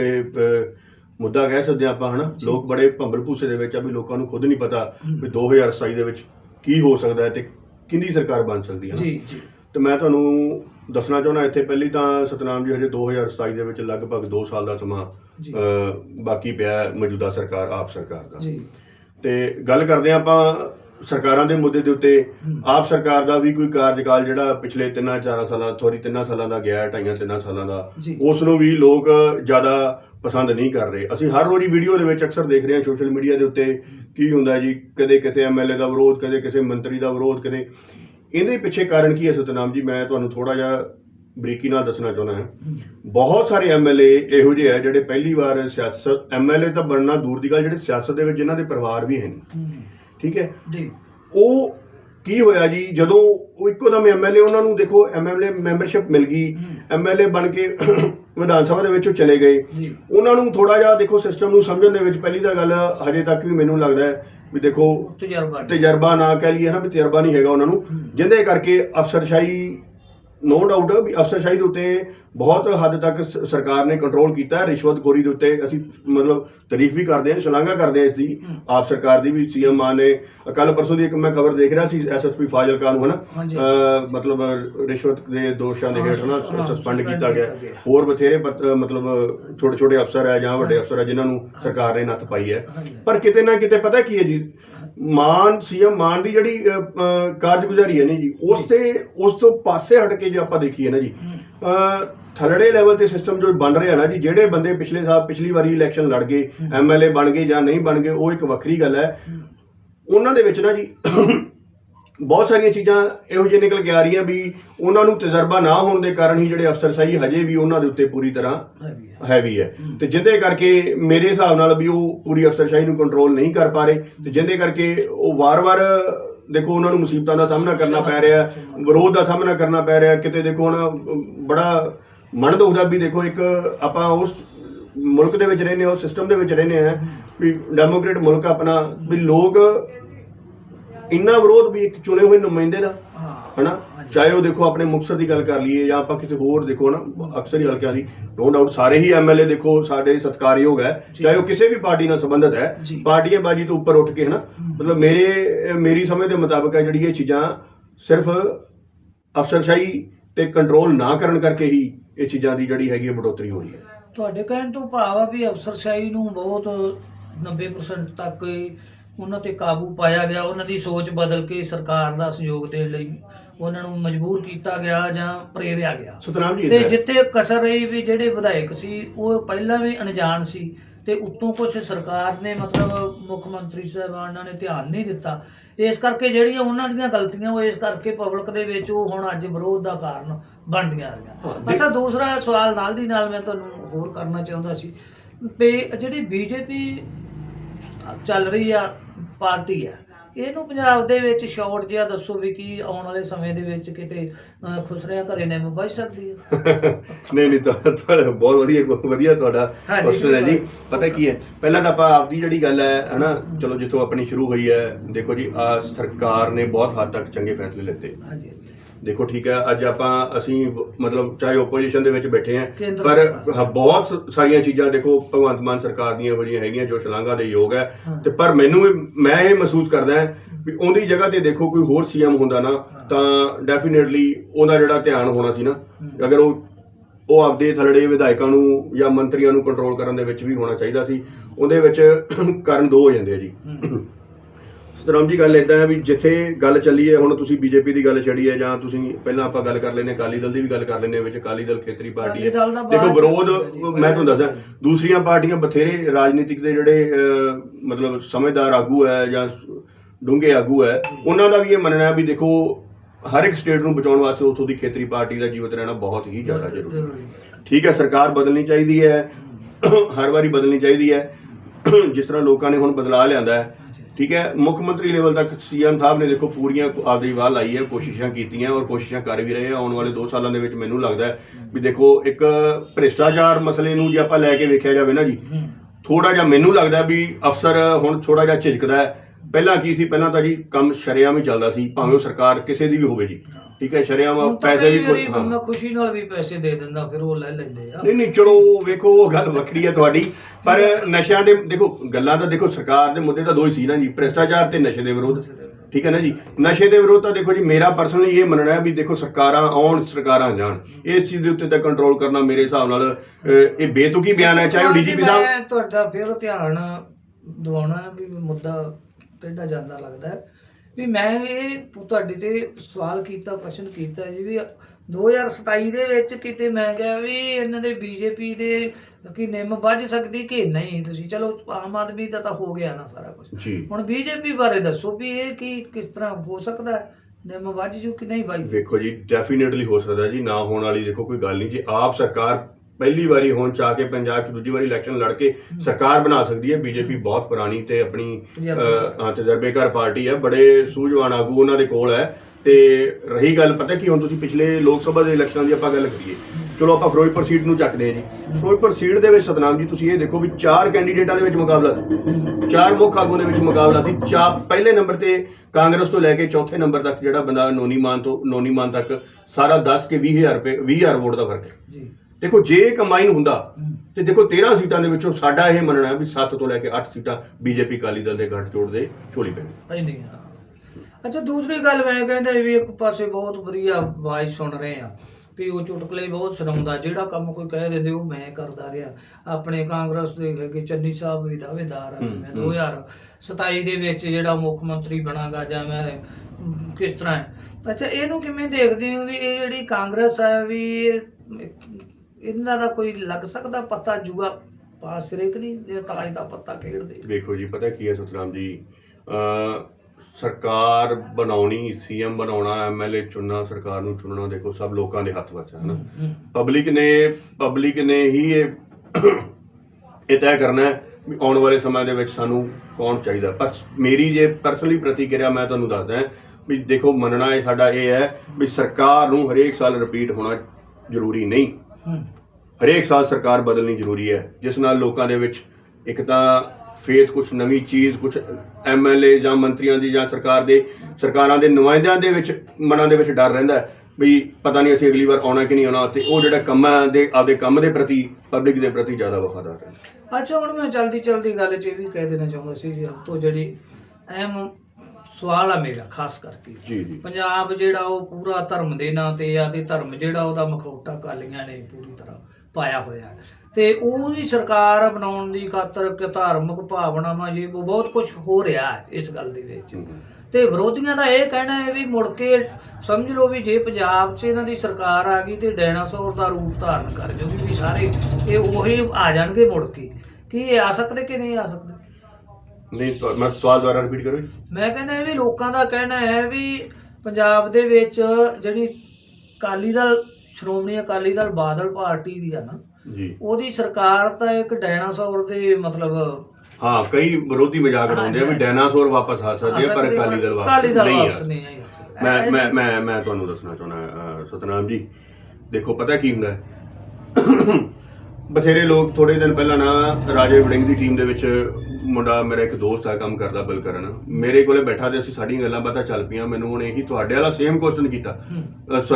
ਮੁੱਦਾ ਕਹਿ ਸਕਦੇ ਆਪਾਂ ਹਨਾ। ਲੋਕ ਬੜੇ ਭੰਬਲ ਭੂਸੇ ਦੇ ਵਿੱਚ ਆ ਵੀ ਲੋਕਾਂ ਨੂੰ ਖੁਦ ਨਹੀਂ ਪਤਾ ਵੀ 2027 ਦੇ ਵਿੱਚ ਕੀ ਹੋ ਸਕਦਾ ਹੈ ਤੇ ਕਿੰਦੀ ਸਰਕਾਰ ਬਣ ਸਕਦੀ ਹੈ। ਜੀ ਜੀ। ਤੇ ਮੈਂ ਤੁਹਾਨੂੰ ਦੱਸਣਾ ਚਾਹੁੰਦਾ ਇੱਥੇ ਪਹਿਲੀ ਤਾਂ ਸਤਨਾਮ ਜੀ ਹਜੇ 2027 ਦੇ ਵਿੱਚ ਲਗਭਗ 2 ਸਾਲ ਦਾ ਸਮਾਂ ਬਾਕੀ ਪਿਆ ਮੌਜੂਦਾ ਸਰਕਾਰ ਆਪ ਸਰਕਾਰ ਦਾ। ਜੀ। ਤੇ ਗੱਲ ਕਰਦੇ ਆਪਾਂ ਸਰਕਾਰਾਂ ਦੇ ਮੁੱਦੇ ਦੇ ਉੱਤੇ ਆਪ ਸਰਕਾਰ ਦਾ ਵੀ ਕੋਈ ਕਾਰਜਕਾਲ ਜਿਹੜਾ ਪਿਛਲੇ 3-4 ਸਾਲਾਂ ਥੋੜੀ 3 ਸਾਲਾਂ ਦਾ ਗਿਆ ਢਾਈਆਂ 3 ਸਾਲਾਂ ਦਾ। ਉਸ ਨੂੰ ਵੀ ਲੋਕ ਜ਼ਿਆਦਾ ਪਸੰਦ ਨਹੀਂ ਕਰ ਰਹੇ। ਅਸੀਂ ਹਰ ਰੋਜ਼ ਹੀ ਵੀਡੀਓ ਦੇ ਵਿੱਚ ਅਕਸਰ ਦੇਖ ਰਹੇ ਹਾਂ ਸੋਸ਼ਲ ਮੀਡੀਆ ਦੇ ਉੱਤੇ ਕੀ ਹੁੰਦਾ ਜੀ ਕਦੇ ਕਿਸੇ ਐਮਐਲਏ ਦਾ ਵਿਰੋਧ ਕਦੇ ਕਿਸੇ ਮੰਤਰੀ ਦਾ ਵਿਰੋਧ ਕਦੇ ਇਹਦੇ ਪਿੱਛੇ ਕਾਰਨ ਕੀ ਹੈ ਸਤਨਾਮ ਜੀ? ਮੈਂ ਤੁਹਾਨੂੰ ਥੋੜਾ ਜਿਹਾ ਬਰੀਕੀ ਨਾਲ ਦੱਸਣਾ ਚਾਹੁੰਦਾ ਹਾਂ। ਬਹੁਤ ਸਾਰੇ ਐਮਐਲਏ ਇਹੋ ਜਿਹੇ ਆ ਜਿਹੜੇ ਪਹਿਲੀ ਵਾਰ ਸਿਆਸਤ ਐਮਐਲਏ ਤਾਂ ਬਣਨਾ ਦੂਰ ਦੀ ਗੱਲ ਜਿਹੜੇ ਸਿਆਸਤ ਦੇ ਵਿੱਚ ਜਿਨ੍ਹਾਂ ਦੇ ਪਰਿਵਾਰ ਵੀ ਹਨ ਠੀਕ ਹੈ? ਜੀ। ਉਹ ਕੀ ਹੋਇਆ ਜੀ? ਜਦੋਂ ਉਹ ਇੱਕੋ ਦਮ ਐਮਐਲਏ ਉਹਨਾਂ ਨੂੰ ਦੇਖੋ ਐਮਐਲਏ ਮੈਂਬਰਸ਼ਿਪ ਮਿਲ ਗਈ। ਐਮਐਲਏ ਬਣ ਕੇ ਵਿਧਾਨ ਸਭਾ ਦੇ ਵਿੱਚ ਉਹ ਚਲੇ ਗਏ। ਉਹਨਾਂ ਨੂੰ ਥੋੜਾ ਜਿਹਾ ਦੇਖੋ ਸਿਸਟਮ ਨੂੰ ਸਮਝਣ ਦੇ ਵਿੱਚ ਪਹਿਲੀ ਤਾਂ ਗੱਲ ਹਜੇ ਤੱਕ ਵੀ ਮੈਨੂੰ ਲੱਗਦਾ ਹੈ ਵੀ ਦੇਖੋ ਤਜਰਬਾ। ਤਜਰਬਾ ਨਾ ਕਹਿ ਲਈਏ ਨਾ ਵੀ ਤਜਰਬਾ ਨਹੀਂ ਹੈਗਾ ਉਹਨਾਂ ਨੂੰ। ਜਿਹਦੇ ਕਰਕੇ ਅਫਸਰਸ਼ਾਹੀ ਨੋ ਡਾਊਟ ਵੀ ਅਫਸਰਸ਼ਾਹੀ ਦੇ ਉੱਤੇ ਬਹੁਤ ਹੱਦ ਤੱਕ ਸਰਕਾਰ ਨੇ ਕੰਟਰੋਲ ਕੀਤਾ ਹੈ। ਰਿਸ਼ਵਤਖੋਰੀ ਦੇ ਉੱਤੇ ਅਸੀਂ ਮਤਲਬ ਤਾਰੀਫ ਵੀ ਕਰਦੇ ਹਾਂ ਸ਼ਲਾਘਾ ਕਰਦੇ ਹਾਂ ਇਸ ਦੀ। ਆਪ ਸਰਕਾਰ ਦੀ ਵੀ ਸੀਐਮ ਮਾਨ ਨੇ। ਕੱਲ ਪਰਸੋਂ ਦੀ ਇੱਕ ਮੈਂ ਖਬਰ ਦੇਖ ਰਿਹਾ ਸੀ ਐਸਐਸਪੀ ਫਾਜ਼ਿਲਕਾ ਨੂੰ ਹਨਾ? ਮਤਲਬ ਰਿਸ਼ਵਤ ਦੇ ਦੋਸ਼ਾਂ ਦੇ ਹੇਠ ਨਾ ਸਸਪੈਂਡ ਕੀਤਾ ਗਿਆ। ਹੋਰ ਬਥੇਰੇ ਮਤਲਬ ਛੋਟੇ ਛੋਟੇ ਅਫਸਰ ਹੈ ਜਾਂ ਵੱਡੇ ਅਫਸਰ ਹੈ ਜਿਨ੍ਹਾਂ ਨੂੰ ਸਰਕਾਰ ਨੇ ਨੱਥ ਪਾਈ ਹੈ। ਪਰ ਕਿਤੇ ਨਾ ਕਿਤੇ ਪਤਾ ਕੀ ਹੈ ਜੀ? ਮਾਨ ਸੀਐਮ ਮਾਨ ਦੀ ਜਿਹੜੀ ਕਾਰਜਗੁਜ਼ਾਰੀ ਹੈ ਨਹੀਂ ਜੀ ਉਸ ਤੇ ਉਸ ਤੋਂ ਪਾਸੇ ਹਟ ਕੇ ਜੇ ਆਪਾਂ ਦੇਖੀਏ ਨਾ ਜੀ ਥਲੜੇ ਲੈਵਲ ਤੇ ਸਿਸਟਮ ਜੋ ਬਣ ਰਿਹਾ ਨਾ ਜੀ ਜਿਹੜੇ ਬੰਦੇ ਪਿਛਲੇ ਸਾਲ ਪਿਛਲੀ ਵਾਰੀ ਇਲੈਕਸ਼ਨ ਲੜ ਗਏ ਐਮਐਲਏ ਬਣ ਗਏ ਜਾਂ ਨਹੀਂ ਬਣ ਗਏ ਉਹ ਇੱਕ ਵੱਖਰੀ ਗੱਲ ਹੈ। ਉਹਨਾਂ ਦੇ ਵਿੱਚ ਨਾ ਜੀ ਬਹੁਤ ਸਾਰੀਆਂ ਚੀਜ਼ਾਂ ਇਹੋ ਜਿਹੀਆਂ ਨਿਕਲ ਕੇ ਆ ਰਹੀਆਂ ਵੀ ਉਹਨਾਂ ਨੂੰ ਤਜਰਬਾ ਨਾ ਹੋਣ ਦੇ ਕਾਰਨ ਹੀ ਜਿਹੜੇ ਅਫਸਰ ਸਹੀ ਹਜੇ ਵੀ ਉਹਨਾਂ ਦੇ ਉੱਤੇ ਪੂਰੀ ਤਰ੍ਹਾਂ ਹੈਵੀ ਹੈ ਤੇ ਜਿਹਦੇ ਕਰਕੇ ਮੇਰੇ ਹਿਸਾਬ ਨਾਲ ਵੀ ਉਹ ਪੂਰੀ ਅਫਸਰਸ਼ਾਹੀ ਨੂੰ ਕੰਟਰੋਲ ਨਹੀਂ ਕਰ ਪਾ ਰਹੇ ਤੇ ਜਿਹਦੇ ਕਰਕੇ ਉਹ ਵਾਰ-ਵਾਰ ਦੇਖੋ ਉਹਨਾਂ ਨੂੰ ਮੁਸੀਬਤਾਂ ਦਾ ਸਾਹਮਣਾ ਕਰਨਾ ਪੈ ਰਿਹਾ ਵਿਰੋਧ ਦਾ ਸਾਹਮਣਾ ਕਰਨਾ ਪੈ ਰਿਹਾ। ਕਿਤੇ ਦੇਖੋ ਹੁਣ ਬੜਾ ਮਨ ਦੁਖਦਾ ਵੀ ਦੇਖੋ ਇੱਕ ਆਪਾਂ ਉਸ ਮੁਲਕ ਦੇ ਵਿੱਚ ਰਹਿੰਦੇ ਹਾਂ ਉਸ ਸਿਸਟਮ ਦੇ ਵਿੱਚ ਰਹਿੰਦੇ ਹਾਂ ਵੀ ਡੈਮੋਕ੍ਰੇਟ ਮੁਲਕ ਆਪਣਾ ਵੀ ਲੋਕ ਇੰਨਾ ਵਿਰੋਧ ਵੀ ਇੱਕ ਚੁਣੇ ਹੋਏ ਨੁਮਾਇੰਦੇ ਦਾ ਹਾਂ ਹਨਾ? ਚਾਹੇ ਉਹ ਦੇਖੋ ਆਪਣੇ ਮੁਕਤਸਰ ਦੀ ਗੱਲ ਕਰ ਲਈਏ ਜਾਂ ਆਪਾਂ ਕਿਸੇ ਹੋਰ ਦੇਖੋ ਨਾ ਅਕਸਰ ਹੀ ਹਲਕਿਆਂ ਦੀ ਨੋ ਡਾਊਟ ਸਾਰੇ ਹੀ ਐਮਐਲਏ ਦੇਖੋ ਸਾਡੇ ਸਤਿਕਾਰਯੋਗ ਹੈ। ਚਾਹੇ ਉਹ ਕਿਸੇ ਵੀ ਪਾਰਟੀ ਨਾਲ ਸੰਬੰਧਿਤ ਹੈ। ਪਾਰਟੀਆਂ ਬਾਜੀ ਤੋਂ ਉੱਪਰ ਉੱਠ ਕੇ ਹਨਾ? ਮਤਲਬ ਮੇਰੇ ਮੇਰੀ ਸਮਝ ਦੇ ਮੁਤਾਬਕ ਹੈ ਜਿਹੜੀ ਇਹ ਚੀਜ਼ਾਂ ਸਿਰਫ ਅਫਸਰਸ਼ਾਹੀ ਤੇ ਕੰਟਰੋਲ ਨਾ ਕਰਨ ਕਰਕੇ ਹੀ ਇਹ ਚੀਜ਼ਾਂ ਦੀ ਜਿਹੜੀ ਹੈਗੀ ਬੜੋਤਰੀ ਹੋ ਰਹੀ ਹੈ। ਤੁਹਾਡੇ ਕਹਿਣ ਤੋਂ ਭਾਵ ਆ ਵੀ ਅਫਸਰਸ਼ਾਹੀ ਨੂੰ ਬਹੁਤ 90% ਤੱਕ ਉਹਨਾਂ ਤੇ ਕਾਬੂ ਪਾਇਆ ਗਿਆ ਉਹਨਾਂ ਦੀ ਸੋਚ ਬਦਲ ਕੇ ਸਰਕਾਰ ਦਾ ਸਹਿਯੋਗ ਦੇਣ ਲਈ ਉਹਨਾਂ ਨੂੰ ਮਜਬੂਰ ਕੀਤਾ ਗਿਆ ਜਾਂ ਪ੍ਰੇਰਿਆ ਗਿਆ। ਸਤਨਾਮ ਜੀ ਤੇ। ਜਿੱਥੇ ਕਸਰ ਰਹੀ ਵੀ ਜਿਹੜੇ ਵਿਧਾਇਕ ਸੀ ਉਹ ਪਹਿਲਾਂ ਵੀ ਅਣਜਾਣ ਸੀ ਤੇ ਉੱਤੋਂ ਕੁਝ ਸਰਕਾਰ ਨੇ ਮਤਲਬ ਮੁੱਖ ਮੰਤਰੀ ਸਾਹਿਬਾਨਾਂ ਨੇ ਧਿਆਨ ਨਹੀਂ ਦਿੱਤਾ। ਇਸ ਕਰਕੇ ਜਿਹੜੀਆਂ ਉਹਨਾਂ ਦੀਆਂ ਗਲਤੀਆਂ ਉਹ ਇਸ ਕਰਕੇ ਪਬਲਿਕ ਦੇ ਵਿੱਚ ਉਹ ਹੁਣ ਅੱਜ ਵਿਰੋਧ ਦਾ ਕਾਰਨ ਬਣਦੀਆਂ ਆ ਰਹੀਆਂ ਅੱਛਾ ਦੂਸਰਾ ਸਵਾਲ ਨਾਲ ਦੀ ਨਾਲ ਮੈਂ ਤੁਹਾਨੂੰ ਹੋਰ ਕਰਨਾ ਚਾਹੁੰਦਾ ਸੀ ਵੀ ਜਿਹੜੀ ਬੀਜੇਪੀ ਚੱਲ ਰਹੀ ਆ ਪਾਰਟੀ ਆ ਇਹਨੂੰ ਪੰਜਾਬ ਦੇ ਵਿੱਚ ਸ਼ਾਰਟ ਜਿਹਾ ਦੱਸੋ ਵੀ ਕੀ ਆਉਣ ਵਾਲੇ ਸਮੇਂ ਦੇ ਵਿੱਚ ਕਿਤੇ ਅਹ, ਖੁਸਰਿਆਂ ਘਰੇ ਨੇ ਬਚ ਸਕਦੀ ਹੈ। ਨਹੀਂ ਨਹੀਂ ਤੁਹਾਡਾ ਤੁਹਾਡਾ ਬਹੁਤ ਵਧੀਆ ਵਧੀਆ ਤੁਹਾਡਾ ਹਾਂਜੀ, ਕੁਐਸਚਨ ਹੈ ਜੀ। ਬਿਲਕੁਲ। ਪਤਾ ਕੀ ਹੈ? ਪਹਿਲਾਂ ਤਾਂ ਆਪਾਂ ਆਪਦੀ ਜਿਹੜੀ ਗੱਲ ਹੈ ਹਨਾ ਚਲੋ ਜਿੱਥੋਂ ਆਪਣੀ ਸ਼ੁਰੂ ਹੋਈ ਹੈ ਦੇਖੋ ਜੀ ਆ ਸਰਕਾਰ ਨੇ ਬਹੁਤ ਹੱਦ ਤੱਕ ਚੰਗੇ ਫੈਸਲੇ ਲਿੱਤੇ। ਹਾਂਜੀ। ਦੇਖੋ ਠੀਕ ਹੈ ਅੱਜ ਆਪਾਂ ਅਸੀਂ ਮਤਲਬ ਚਾਹੇ ਓਪੋਜੀਸ਼ਨ ਦੇ ਵਿੱਚ ਬੈਠੇ ਹਾਂ ਕੇਂਦਰ ਪਰ ਸਰਕਾਰ। ਹਾਂ, ਬਹੁਤ ਸ- ਸਾਰੀਆਂ ਚੀਜ਼ਾਂ ਦੇਖੋ ਭਗਵੰਤ ਮਾਨ ਸਰਕਾਰ ਦੀਆਂ ਇਹੋ ਜਿਹੀਆਂ ਹੈਗੀਆਂ ਜੋ ਸ਼ਲਾਘਾ ਦੇ ਯੋਗ ਹੈ। ਹਾਂ। ਤੇ ਪਰ ਮੈਨੂੰ ਇਹ- ਮੈਂ ਇਹ ਮਹਿਸੂਸ ਕਰਦਾ ਹਾਂ ਵੀ ਉਹਦੀ ਜਗ੍ਹਾ ਤੇ ਦੇਖੋ ਕੋਈ ਹੋਰ ਸੀਐਮ ਹੁੰਦਾ ਨਾ ਤਾਂ ਡੈਫੀਨੇਟਲੀ ਉਹਦਾ ਜਿਹੜਾ ਧਿਆਨ ਹੋਣਾ ਸੀ ਨਾ ਅਗਰ ਉਹ ਉਹ ਆਪਦੇ ਥਲੜੇ ਵਿਧਾਇਕਾਂ ਨੂੰ ਜਾਂ ਮੰਤਰੀਆਂ ਨੂੰ ਕੰਟਰੋਲ ਕਰਨ ਦੇ ਵਿੱਚ ਵੀ ਹੋਣਾ ਚਾਹੀਦਾ ਸੀ ਉਹਦੇ ਵਿੱਚ ਕਾਰਨ ਦੋ ਹੋ ਜਾਂਦੇ ਆ ਜੀ। ਸਤਰਾਮ ਜੀ ਗੱਲ ਇਦਾਂ ਹੈ ਵੀ ਜਿੱਥੇ ਗੱਲ ਚੱਲੀ ਹੈ ਹੁਣ ਤੁਸੀਂ ਬੀਜੇਪੀ ਦੀ ਗੱਲ ਛੜੀ ਹੈ ਜਾਂ ਤੁਸੀਂ ਪਹਿਲਾਂ ਆਪਾਂ ਗੱਲ ਕਰ ਲੈਨੇ ਅਕਾਲੀ ਦਲ ਦੀ ਵੀ ਗੱਲ ਕਰ ਲੈਨੇ ਵਿੱਚ ਅਕਾਲੀ ਦਲ ਖੇਤਰੀ ਪਾਰਟੀ ਹੈ। ਦੇਖੋ ਵਿਰੋਧ ਮੈਂ ਤੁਹਾਨੂੰ ਦੱਸਦਾ ਦੂਸਰੀਆਂ ਪਾਰਟੀਆਂ ਬਥੇਰੇ ਰਾਜਨੀਤਿਕ ਦੇ ਜਿਹੜੇ ਮਤਲਬ ਸਮਝਦਾਰ ਆਗੂ ਹੈ ਜਾਂ ਡੂੰਘੇ ਆਗੂ ਹੈ ਉਹਨਾਂ ਦਾ ਵੀ ਇਹ ਮੰਨਣਾ ਹੈ ਵੀ ਦੇਖੋ ਹਰ ਇੱਕ ਸਟੇਟ ਨੂੰ ਬਚਾਉਣ ਵਾਸਤੇ ਉੱਥੋਂ ਦੀ ਖੇਤਰੀ ਪਾਰਟੀ ਦਾ ਜੀਵਤ ਰਹਿਣਾ ਬਹੁਤ ਹੀ ਜ਼ਿਆਦਾ ਜ਼ਰੂਰੀ ਹੈ। ਠੀਕ ਹੈ ਸਰਕਾਰ ਬਦਲਣੀ ਚਾਹੀਦੀ ਹੈ ਹਰ ਵਾਰੀ ਬਦਲਣੀ ਚਾਹੀਦੀ ਹੈ। ਜਿਸ ਤਰ੍ਹਾਂ ਲੋਕਾਂ ਨੇ ਹੁਣ ਬਦਲਾਅ ਲਿਆਂਦਾ ਹੈ ਠੀਕ ਹੈ ਮੁੱਖ ਮੰਤਰੀ ਲੈਵਲ ਤੱਕ ਸੀਐਮ ਸਾਹਿਬ ਨੇ ਦੇਖੋ ਪੂਰੀਆਂ ਆਪਦੀ ਵਾਹ ਲਾਈ ਹੈ ਕੋਸ਼ਿਸ਼ਾਂ ਕੀਤੀਆਂ ਔਰ ਕੋਸ਼ਿਸ਼ਾਂ ਕਰ ਵੀ ਰਹੇ ਆ। ਆਉਣ ਵਾਲੇ 2 ਸਾਲਾਂ ਦੇ ਵਿੱਚ ਮੈਨੂੰ ਲੱਗਦਾ ਵੀ ਦੇਖੋ ਇੱਕ ਭ੍ਰਿਸ਼ਟਾਚਾਰ ਮਸਲੇ ਨੂੰ ਜੇ ਆਪਾਂ ਲੈ ਕੇ ਵੇਖਿਆ ਜਾਵੇ ਨਾ ਜੀ ਥੋੜਾ ਜਿਹਾ ਮੈਨੂੰ ਲੱਗਦਾ ਵੀ ਅਫਸਰ ਹੁਣ ਥੋੜਾ ਜਿਹਾ ਝਿਜਕਦਾ ਹੈ। ਪਹਿਲਾਂ ਕੀ ਸੀ? ਪਹਿਲਾਂ ਤਾਂ ਜੀ ਕੰਮ ਸ਼ਰੇਆਮ ਹੀ ਚੱਲਦਾ ਸੀ ਭਾਵੇਂ ਉਹ ਸਰਕਾਰ ਕਿਸੇ ਦੀ ਵੀ ਹੋਵੇ ਜੀ। ਠੀਕ ਹੈ ਸ਼ਰੇਆਮ ਪੈਸੇ ਕਈ ਵੀ ਵਾਰੀ ਹਾਂ। ਬੰਦਾ ਖੁਸ਼ੀ ਨਾਲ ਵੀ ਪੈਸੇ ਦੇ ਦਿੰਦਾ ਫਿਰ ਉਹ ਲੈ ਲੈਂਦੇ ਆ। ਨਹੀਂ ਨਹੀਂ ਚਲੋ ਉਹ ਵੇਖੋ ਉਹ ਗੱਲ ਵੱਖਰੀ ਹੈ ਤੁਹਾਡੀ। ਪਰ ਨਸ਼ਿਆਂ ਦੇ ਦੇਖੋ ਗੱਲਾਂ ਤਾਂ ਦੇਖੋ ਸਰਕਾਰ ਦੇ ਮੁੱਦੇ ਤਾਂ ਦੋ ਹੀ ਸੀ ਨਾ ਜੀ ਭ੍ਰਿਸ਼ਟਾਚਾਰ ਤੇ ਨਸ਼ੇ ਦੇ ਵਿਰੋਧ। ਠੀਕ ਹੈ ਨਾ ਜੀ? ਨਸ਼ੇ ਦੇ ਵਿਰੋਧ ਤਾਂ ਦੇਖੋ ਜੀ ਮੇਰਾ ਪਰਸਨਲੀ ਇਹ ਮੰਨਣਾ ਹੈ ਵੀ ਦੇਖੋ ਸਰਕਾਰਾਂ ਆਉਣ ਸਰਕਾਰਾਂ ਜਾਣ। ਇਸ ਚੀਜ਼ ਦੇ ਉੱਤੇ ਤਾਂ ਕੰਟਰੋਲ ਕਰਨਾ ਮੇਰੇ ਹਿਸਾਬ ਨਾਲ ਇਹ ਬੇਤੁਕੀ ਬਿਆਨ ਹੈ ਚਾਹੇ ਉਹ ਡੀਜੀਪੀ ਸਾਹਿਬ ਮੈਂ ਤੁਹਾਡਾ ਫਿਰ ਧਿਆਨ ਦਿਵਾਉਣਾ ਵੀ ਮੁੱਦਾ ਟੇਢਾ ਜਾਂਦਾ ਲੱਗਦਾ ਹੈ। ਵੀ ਮੈਂ ਇਹ ਤੁਹਾਡੇ ਤੇ ਸਵਾਲ ਕੀਤਾ ਪ੍ਰਸ਼ਨ ਕੀਤਾ ਜੀ ਵੀ 2027 ਦੇ ਵਿੱਚ ਕਿਤੇ ਮੈਂ ਕਿਹਾ ਵੀ ਇਹਨਾਂ ਦੇ ਬੀਜੇਪੀ ਦੇ ਕੀ ਨਿੰਮ ਵੱਜ ਸਕਦੀ ਕਿ ਨਹੀਂ ਤੁਸੀਂ? ਚਲੋ ਆਮ ਆਦਮੀ ਦਾ ਤਾਂ ਹੋ ਗਿਆ ਨਾ ਸਾਰਾ ਕੁਝ ਹੁਣ ਬੀਜੇਪੀ ਬਾਰੇ ਦੱਸੋ ਵੀ ਇਹ ਕੀ ਕਿਸ ਤਰ੍ਹਾਂ ਹੋ ਸਕਦਾ ਹੈ? ਨਿੰਮ ਵੱਜ ਜੂ ਕਿ ਨਹੀਂ ਵੱਜ ਵੇਖੋ ਜੀ ਡੈਫੀਨਿਟਲੀ ਹੋ ਸਕਦਾ ਜੀ। ਨਾ ਹੋਣ ਵਾਲੀ ਦੇਖੋ ਕੋਈ ਗੱਲ ਨਹੀਂ। ਜੀ ਆਪ ਸਰਕਾਰ ਪਹਿਲੀ ਵਾਰੀ ਹੋਣ ਚਾਹ ਕੇ ਪੰਜਾਬ 'ਚ ਦੂਜੀ ਵਾਰੀ ਇਲੈਕਸ਼ਨ ਲੜ ਕੇ ਸਰਕਾਰ ਬਣਾ ਸਕਦੀ ਹੈ। ਬੀਜੇਪੀ ਬਹੁਤ ਪੁਰਾਣੀ ਤੇ ਆਪਣੀ ਅਹ, ਤਜਰਬੇਕਾਰ ਪਾਰਟੀ ਹੈ। ਬੜੇ ਸੂਝਵਾਨ ਆਗੂ ਉਹਨਾਂ ਦੇ ਕੋਲ ਹੈ। ਤੇ ਰਹੀ ਗੱਲ ਪਤਾ ਕੀ ਹੁਣ ਤੁਸੀਂ ਪਿਛਲੇ ਲੋਕ ਸਭਾ ਦੇ ਇਲੈਕਸ਼ਨਾਂ ਦੀ ਆਪਾਂ ਗੱਲ ਕਰੀਏ। ਚਲੋ ਆਪਾਂ ਫਿਰੋਜ਼ਪੁਰ ਸੀਟ ਨੂੰ ਚੱਕਦੇ ਹਾਂ ਜੀ। ਫਿਰੋਜ਼ਪੁਰ ਸੀਟ ਦੇ ਵਿੱਚ ਸਤਨਾਮ ਜੀ ਤੁਸੀਂ ਇਹ ਦੇਖੋ ਵੀ ਚਾਰ ਕੈਂਡੀਡੇਟਾਂ ਦੇ ਵਿੱਚ ਮੁਕਾਬਲਾ ਸੀ। ਚਾਰ ਮੁੱਖ ਆਗੂ ਦੇ ਵਿੱਚ ਮੁਕਾਬਲਾ ਸੀ। ਚਾ ਪਹਿਲੇ ਨੰਬਰ ਤੇ ਕਾਂਗਰਸ ਤੋਂ ਲੈ ਕੇ ਚੌਥੇ ਨੰਬਰ ਤੱਕ ਜਿਹੜਾ ਬੰਦਾ ਨੋਨੀ ਮਾਨ ਤੋਂ ਨੋਨੀ ਮਾਨ ਤੱਕ ਸਾਰਾ 10 ਕੇ 20000 ਰੁਪਏ 20000 ਵੋਟ ਦਾ ਫ਼ਰਕ ਹੈ। ਜੀ। ਦੇਖੋ ਜੇ ਕੰਬਾਈਨ ਹੁੰਦਾ ਤੇ ਦੇਖੋ 13 ਸੀਟਾਂ ਦੇ ਵਿੱਚੋਂ ਸਾਡਾ ਇਹ ਮੰਨਣਾ ਵੀ 7 ਤੋਂ ਲੈ ਕੇ 8 ਸੀਟਾਂ ਬੀਜੇਪੀ ਕਾਲੀ ਦਲ ਦੇ ਗੱਠ ਜੋੜ ਦੇ ਝੋਲੀ ਪੈਣ ਪੈਂਦੀ ਹਾਂ। ਅੱਛਾ ਦੂਸਰੀ ਗੱਲ ਮੈਂ ਕਹਿੰਦਾ ਵੀ ਇੱਕ ਪਾਸੇ ਬਹੁਤ ਵਧੀਆ ਆਵਾਜ਼ ਸੁਣ ਰਹੇ ਆ ਵੀ ਉਹ ਚੁਟਕਲੇ ਬਹੁਤ ਸੁਣਾਉਂਦਾ ਜਿਹੜਾ ਕੰਮ ਕੋਈ ਕਹਿ ਦਿੰਦੇ ਉਹ ਮੈਂ ਕਰਦਾ ਰਿਹਾ। ਆਪਣੇ ਕਾਂਗਰਸ ਦੇ ਹੈਗੇ ਚੰਨੀ ਸਾਹਿਬ ਵੀ ਦਾਅਵੇਦਾਰ ਆ ਮੈਂ ਹੂੰ। 2027 ਦੇ ਵਿੱਚ ਜਿਹੜਾ ਮੁੱਖ ਮੰਤਰੀ ਬਣਾਗਾ ਜਾਂ ਮੈਂ ਕਿਸ ਤਰ੍ਹਾਂ ਅੱਛਾ ਇਹਨੂੰ ਕਿਵੇਂ ਦੇਖਦੇ ਹੋ ਵੀ ਇਹ ਜਿਹੜੀ ਕਾਂਗਰਸ ਹੈ ਵੀ ਇਹਨਾਂ ਦਾ ਕੋਈ ਲੱਗ ਸਕਦਾ ਪਤਾ ਜੂਆ ਪਾਸ ਸਿਰੇ ਕਿ ਨਹੀਂ ਇਹ ਤਾਜ ਦਾ ਪੱਤਾ ਖੇਡਦੇ ਵੇਖੋ ਜੀ ਪਤਾ ਕੀ ਹੈ ਸੁਤਰਾਮ ਜੀ? ਅ ਸਰਕਾਰ ਬਣਾਉਣੀ ਸੀਐਮ ਬਣਾਉਣਾ ਐਮਐਲਏ ਚੁਣਨਾ ਸਰਕਾਰ ਨੂੰ ਚੁਣਨਾ ਦੇਖੋ ਸਭ ਲੋਕਾਂ ਦੇ ਹੱਥ ਵਿੱਚ ਹੈ ਨਾ। ਪਬਲਿਕ ਨੇ ਪਬਲਿਕ ਨੇ ਹੀ ਇਹ ਇਹ ਤੈਅ ਕਰਨਾ ਹੈ ਵੀ ਆਉਣ ਵਾਲੇ ਸਮੇਂ ਦੇ ਵਿੱਚ ਸਾਨੂੰ ਕੌਣ ਚਾਹੀਦਾ। ਪਰ ਮੇਰੀ ਜੇ ਪਰਸਨਲੀ ਪ੍ਰਤੀਕਿਰਿਆ ਮੈਂ ਤੁਹਾਨੂੰ ਦੱਸਦਾ ਵੀ ਦੇਖੋ ਮੰਨਣਾ ਇਹ ਸਾਡਾ ਇਹ ਹੈ ਵੀ ਸਰਕਾਰ ਨੂੰ ਹਰੇਕ ਸਾਲ ਰਿਪੀਟ ਹੋਣਾ ਜ਼ਰੂਰੀ ਨਹੀਂ। ਹਰੇਕ ਸਾਲ ਸਰਕਾਰ ਬਦਲਣੀ ਜ਼ਰੂਰੀ ਹੈ, ਜਿਸ ਨਾਲ ਲੋਕਾਂ ਦੇ ਵਿੱਚ ਇੱਕ ਤਾਂ ਫੇਥ ਕੁਝ ਨਵੀਂ ਚੀਜ਼ ਕੁਝ ਐਮਐਲਏ ਜਾਂ ਮੰਤਰੀਆਂ ਦੀ ਜਾਂ ਸਰਕਾਰ ਦੇ, ਸਰਕਾਰਾਂ ਦੇ ਨੁਮਾਇੰਦਿਆਂ ਦੇ ਵਿੱਚ, ਮਨਾਂ ਦੇ ਵਿੱਚ ਡਰ ਰਹਿੰਦਾ ਵੀ ਪਤਾ ਨਹੀਂ ਅਸੀਂ ਅਗਲੀ ਵਾਰ ਆਉਣਾ ਕਿ ਨਹੀਂ ਆਉਣਾ ਤੇ ਉਹ ਜਿਹੜਾ ਕੰਮਾਂ ਦੇ, ਆਪਦੇ ਕੰਮ ਦੇ ਪ੍ਰਤੀ, ਪਬਲਿਕ ਦੇ ਪ੍ਰਤੀ ਜ਼ਿਆਦਾ ਵਫਾਦਾਰ ਹੈ। ਅੱਛਾ, ਹੁਣ ਮੈਂ ਜਲਦੀ ਜਲਦੀ ਗੱਲ 'ਚ ਇਹ ਵੀ ਕਹਿ ਦੇਣਾ ਚਾਹੁੰਦਾ ਸੀ ਜੀ ਤੋਂ ਜਿਹੜੀ ਅਹਿਮ ਸਵਾਲ ਆ ਮੇਰਾ ਖਾਸ ਕਰਕੇ। ਜੀ ਜੀ। ਪੰਜਾਬ ਜਿਹੜਾ ਉਹ ਪੂਰਾ ਧਰਮ ਦੇ ਨਾਂ ਤੇ ਆ ਤੇ ਧਰਮ ਜਿਹੜਾ ਉਹਦਾ ਮਖੌਟਾ ਕਾਲੀਆਂ ਨੇ ਪੂਰੀ ਤਰ੍ਹਾਂ ਪਾਇਆ ਹੋਇਆ। ਤੇ ਉਹਦੀ ਸਰਕਾਰ ਬਣਾਉਣ ਦੀ ਖਾਤਰ ਕਿ ਧਾਰਮਿਕ ਭਾਵਨਾਵਾਂ ਜੇ ਉਹ ਬਹੁਤ ਕੁਝ ਹੋ ਰਿਹਾ ਹੈ ਇਸ ਗੱਲ ਦੇ ਵਿੱਚ। ਤੇ ਵਿਰੋਧੀਆਂ ਦਾ ਇਹ ਕਹਿਣਾ ਹੈ ਵੀ ਮੁੜ ਕੇ ਸਮਝ ਲਓ ਵੀ ਜੇ ਪੰਜਾਬ 'ਚ ਇਹਨਾਂ ਦੀ ਸਰਕਾਰ ਆ ਗਈ ਤੇ ਡਾਇਨਾਸੌਰ ਦਾ ਰੂਪ ਧਾਰਨ ਕਰ ਜੂਗੀ ਵੀ ਸਾਰੇ ਇਹ ਉਹੀ ਆ ਜਾਣਗੇ ਮੁੜ ਕੇ। ਕੀ ਇਹ ਆ ਸਕਦੇ ਕਿ ਨਹੀਂ ਆ ਸਕਦੇ? ਨਹੀਂ ਤੁਹਾ- ਮੈਂ ਸਵਾਲ ਦੁਬਾਰਾ ਰਿਪੀਟ ਕਰੋ ਜੀ ਮੈਂ ਕਹਿੰਦਾ ਇਹ ਵੀ ਲੋਕਾਂ ਦਾ ਕਹਿਣਾ ਹੈ ਵੀ ਪੰਜਾਬ ਦੇ ਵਿੱਚ ਜਿਹੜੀ ਅਕਾਲੀ ਦਲ ਸ਼੍ਰੋਮਣੀ ਅਕਾਲੀ ਦਲ ਬਾਦਲ ਪਾਰਟੀ ਦੀ ਆ ਨਾ ਜੀ ਉਹਦੀ ਸਰਕਾਰ ਤਾਂ ਇੱਕ ਡਾਇਨਾਸੌਰ ਦੇ ਮਤਲਬ ਹਾਂ ਕਈ ਵਿਰੋਧੀ ਮਜ਼ਾਕ ਉਡਾਉਂਦੇ ਆ ਵੀ। ਡਾਇਨਾਸੌਰ ਵਾਪਸ ਆ ਸਕਦੇ ਆ ਪਰ ਅਕਾਲੀ ਦਲ ਨਹੀਂ ਵਾਪਸ ਆ ਨਹੀਂ ਆਈ। ਮੈਂ ਮੈਂ ਮੈਂ ਮੈਂ ਤੁਹਾਨੂੰ ਦੱਸਣਾ ਚਾਹੁੰਦਾ ਸਤਨਾਮ ਜੀ ਦੇਖੋ ਪਤਾ ਕੀ ਹੁੰਦਾ ਹੈ ਬਥੇਰੇ ਲੋਕ ਥੋੜੇ ਦਿਨ ਪਹਿਲਾਂ ਨਾ ਰਾਜੇ ਵੜਿੰਗ ਦੀ ਟੀਮ ਦੇ ਵਿੱਚ ਮੁੰਡਾ ਮੇਰਾ ਇੱਕ ਦੋਸਤ ਆ ਕੰਮ ਕਰਦਾ ਬਿਲ ਕਰਨ। ਮੇਰੇ ਕੋਲੇ ਬੈਠਾ ਤੇ ਅਸੀਂ ਸਾਡੀਆਂ ਗੱਲਾਂ ਬਾਤਾਂ ਚੱਲ ਪਈਆਂ। ਮੈਨੂੰ ਉਹਨੇ ਇਹੀ ਤੁਹਾਡੇ ਵਾਲਾ ਸੇਮ ਕੁਐਸਚਨ ਕੀਤਾ।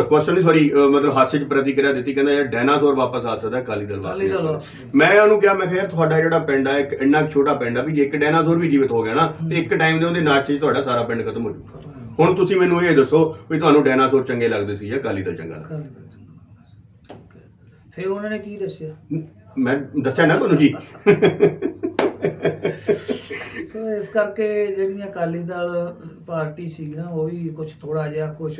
ਕੁਐਸਚਨ ਨਹੀਂ ਸੌਰੀ ਮਤਲਬ ਹਾਸੇ ਚ ਪ੍ਰਤੀਕਿਰਿਆ ਦਿੱਤੀ ਕਹਿੰਦਾ ਯਾਰ ਡਾਇਨਾਸੌਰ ਵਾਪਸ ਆ ਸਕਦਾ ਅਕਾਲੀ ਦਲ ਵਾਪਸ। ਮੈਂ ਉਹਨੂੰ ਕਿਹਾ ਮੈਂ ਕਿਹਾ ਯਾਰ ਤੁਹਾਡਾ ਜਿਹੜਾ ਪਿੰਡ ਆ ਇੱਕ ਇੰਨਾ ਛੋਟਾ ਪਿੰਡ ਆ ਵੀ ਜੇ ਇੱਕ ਡਾਇਨਾਸੌਰ ਵੀ ਜੀਵਿਤ ਹੋ ਗਿਆ ਨਾ ਤੇ ਇੱਕ ਟਾਈਮ ਦੇ ਉਹਦੇ ਨਾਚ 'ਚ ਤੁਹਾਡਾ ਸਾਰਾ ਪਿੰਡ ਖਤਮ ਹੋ ਜਾਊਗਾ। ਹੁਣ ਤੁਸੀਂ ਮੈਨੂੰ ਇਹ ਦੱਸੋ ਵੀ ਤੁਹਾਨੂੰ ਡਾਇਨਾਸੌਰ ਚੰਗੇ ਲੱਗਦੇ ਸੀ ਜਾਂ ਅਕਾਲੀ ਦਲ ਚੰਗਾ ਲੱਗਦਾ। ਫਿਰ ਉਹਨਾਂ ਨੇ ਕੀ ਦੱਸਿਆ? ਮੈਂ ਦੱਸਿਆ ਨਾ ਤੁਹਾਨੂੰ ਜੀ। ਸੋ ਇਸ ਕਰਕੇ ਜਿਹੜੀਆਂ ਅਕਾਲੀ ਦਲ ਪਾਰਟੀ ਸੀ ਨਾ, ਉਹ ਵੀ ਕੁਝ ਥੋੜਾ ਜਿਹਾ ਕੁਝ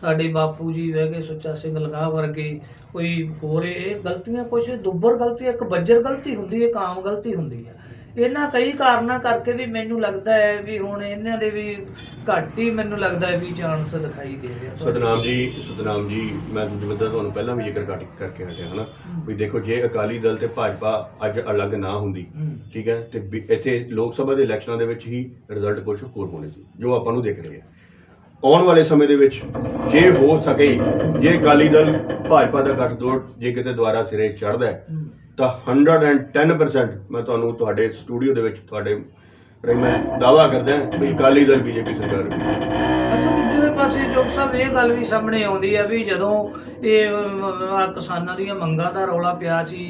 ਸਾਡੇ ਬਾਪੂ ਜੀ ਵਹਿ ਗਏ ਸੁੱਚਾ ਸਿੰਘ ਲਗਾ ਵਰਗੇ, ਕੋਈ ਹੋਰ ਇਹ ਗਲਤੀਆਂ ਕੁਝ ਦੁੱਬਰ ਗਲਤੀ, ਇੱਕ ਬੱਜਰ ਗਲਤੀ ਹੁੰਦੀ ਹੈ ਇੱਕ ਆਮ ਗਲਤੀ ਹੁੰਦੀ ਹੈ ਇਹਨਾਂ ਕਈ ਕਾਰਨਾਂ ਕਰਕੇ ਵੀ ਮੈਨੂੰ ਲੱਗਦਾ ਹੈ ਵੀ ਹੁਣ ਇਹਨਾਂ ਦੇ ਵੀ ਘੱਟ ਹੀ ਮੈਨੂੰ ਲੱਗਦਾ ਹੈ ਵੀ ਚਾਂਸ ਦਿਖਾਈ ਦੇ ਰਿਹਾ। ਸਤਨਾਮ ਜੀ ਸਤਨਾਮ ਜੀ ਮੈਂ ਜਿਵੇਂ ਤੁਹਾਨੂੰ ਪਹਿਲਾਂ ਵੀ ਜ਼ਿਕਰ ਕਰ- ਕਰਕੇ ਹਟਿਆ ਹਨਾ ਵੀ ਦੇਖੋ ਜੇ ਅਕਾਲੀ ਦਲ ਤੇ ਭਾਜਪਾ ਅੱਜ ਅਲੱਗ ਨਾ ਹੁੰਦੀ। ਠੀਕ ਹੈ ਤੇ ਵੀ ਇੱਥੇ ਲੋਕ ਸਭਾ ਦੇ ਇਲੈਕਸ਼ਨਾਂ ਦੇ ਵਿੱਚ ਹੀ ਰਿਜ਼ਲਟ ਕੁਝ ਹੋਰ ਹੋਣੇ ਸੀ ਜੋ ਆਪਾਂ ਨੂੰ ਦਿਖ ਰਿਹਾ ਆਉਣ ਵਾਲੇ ਸਮੇਂ ਦੇ ਵਿੱਚ ਜੇ ਹੋ ਸਕੇ ਜੇ ਅਕਾਲੀ ਦਲ ਭਾਜਪਾ ਦਾ ਗੱਠਜੋੜ ਜੇ ਕਿਤੇ ਦੁਆਰਾ ਸਿਰੇ ਹੂੰ। ਤਾਂ 110% ਮੈਂ ਤੁਹਾਨੂੰ ਤੁਹਾਡੇ ਸਟੂਡੀਓ ਦੇ ਵਿੱਚ ਤੁਹਾਡੇ ਰਹੀ ਮੈਂ ਦਾਵਾ ਕਰਦਾ ਵੀ ਅਕਾਲੀ ਦਲ, ਬੀਜੇਪੀ ਸਰਕਾਰ ਹੋਵੇਗੀ। ਅੱਛਾ ਪਾਸੇ ਜੋਗ ਸਾਹਿਬ ਇਹ ਗੱਲ ਵੀ ਸਾਹਮਣੇ ਆਉਂਦੀ ਆ ਵੀ ਜਦੋਂ ਇਹ ਕਿਸਾਨਾਂ ਦੀਆਂ ਮੰਗਾਂ ਦਾ ਰੌਲਾ ਪਿਆ ਸੀ